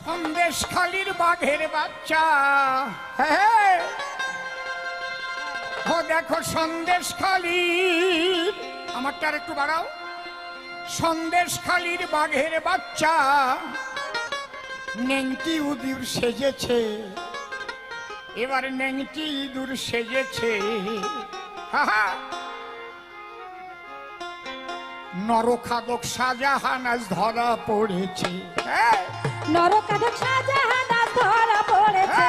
সন্দেশ খালির বাঘের বাচ্চা। হ্যাঁ ও দেখো সন্দেশ খালির আমারটা আর একটু বাড়াও। সন্দেশ খালির বাঘের বাচ্চা। নেংটি উদির সেজেছে। এবার নেংটি ইঁদুর সেজেছে। হাহা নরখাদক শাহজাহান আজ ধরা পড়েছে। নরখাদক শাহজাহান আজ ধরা পড়েছে।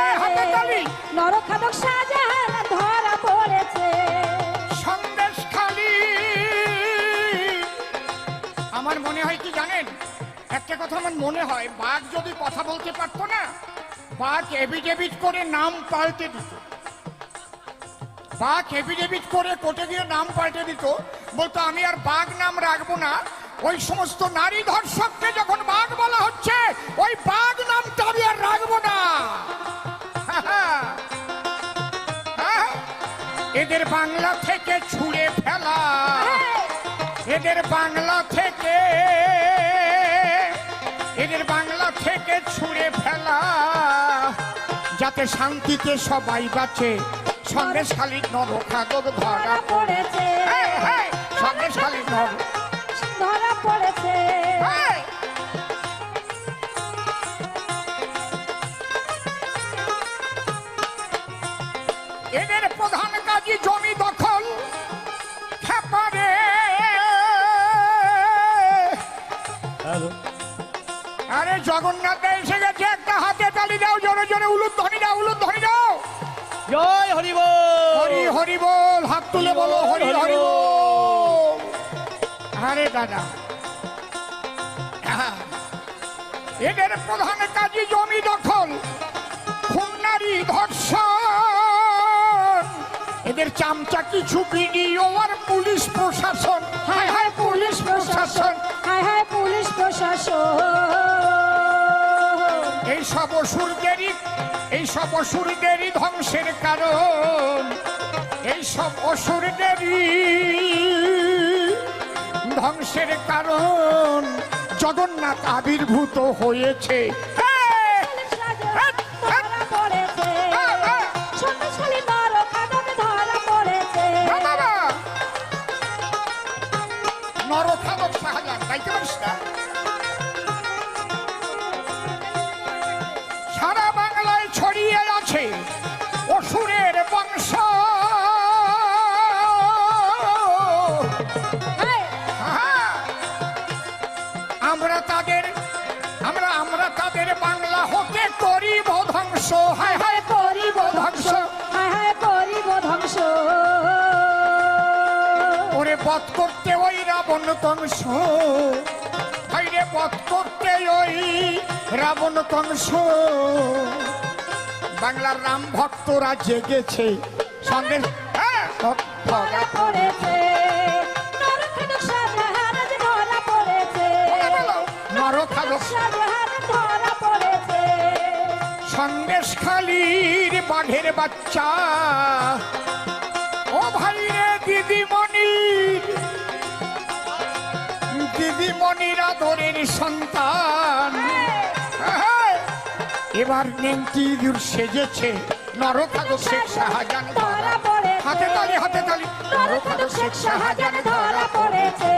নরখাদক শাহজাহান ধরা পড়েছে। সন্দেশ খালি। আমার মনে হয় কি জানেন? একটা কথা আমার মনে হয় বাঘ যদি কথা বলতে পারতো না বাঘ এভিডেভিট করে নাম পাল্টে দিত। বাঘ এভিডেভিট করে কোর্টে গিয়ে নাম পাল্টে দিত, বলতো, আমি আর বাঘ নাম রাখব না। ওই সমস্ত নারী ধর্ষককে যখন বাঘ বলা হচ্ছে, ওই বাঘ নামটা আমি আর রাখব না। হ্যাঁ। এদের বাংলা থেকে ছুঁড়ে ফেলা। এদের বাংলা থেকে, এদের বাংলা থেকে ছুঁড়ে ফেলা। যাতে শান্তিতে সবাই বাঁচে সন্দেশ খালি নরখাদক ধরা ধরা পড়েছে। সন্দেশ খালি নর ধরা পড়েছে! এদের প্রধান কাজী জমি দখল খেপারে আরে জগন্নাথ এসে গেছে একটা হাতে তালি দাও জোরে জোরে উলুদ ধনি দাও উলুদ ধনি দাও। জয় হরিব হরি হরি বল হাত তুলে বলো হরি হরি বল। আরে দাদা। এদের প্রধান কাজী জমি দখল খুন্নারি ধর্ষণ। এদের চামচা কিছু বিডিও আর পুলিশ প্রশাসন। হায় হায় পুলিশ প্রশাসন। হায় হায় সব অসুরদেরই, এই সব অসুরদেরই ধ্বংসের কারণ। এই সব অসুরদেরই ধ্বংসের কারণ। জগন্নাথ আবির্ভূত হয়েছে। আমরা তাদের আমরা আমরা তাদের বাংলা হতে করিব ধ্বংস। হায় হায় করিব ধ্বংস। হায় হায় করিব ধ্বংস। ওরে বধ করতে ওই রাবণ কংস ভাইরে বধ করতে ওই রাবণ কংস বাংলার রাম ভক্তরা জেগেছে। সঙ্গে হ্যাঁ, ধরা পড়েছে। সন্দেশ খালির বাঘের বাচ্চা। ও ভাই রে দিদিমণি। দিদিমণির আদরের সন্তান। হ্যাঁ, এবার নেংটি দূর সেজেছে। নরকাদক শেখ পড়েছে। হাতে তালি হাতে তালি। নরখাদক শেখ শাহজাহান ধরা পড়েছে।